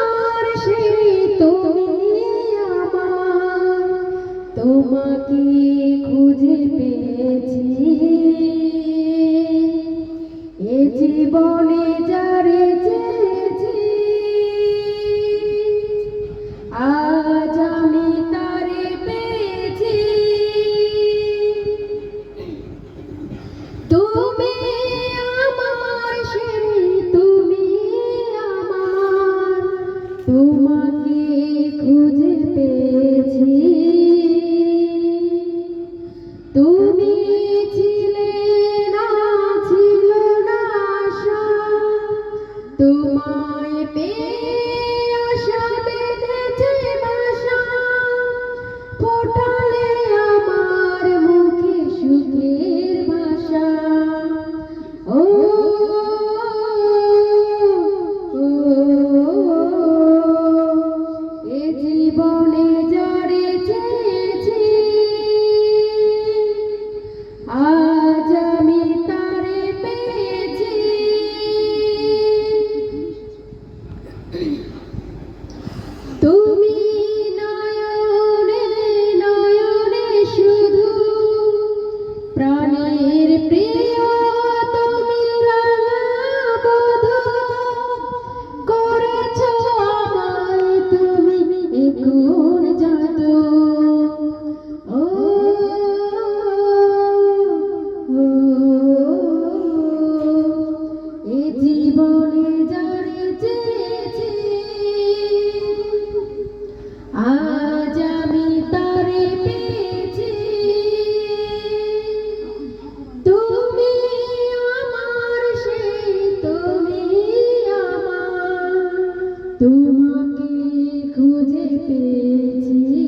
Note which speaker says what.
Speaker 1: আমার সেই তোমাকে খুঁজে পেয়েছি। এ জীবনে যারে যে তোমায় পেয়ে পেয়েছি।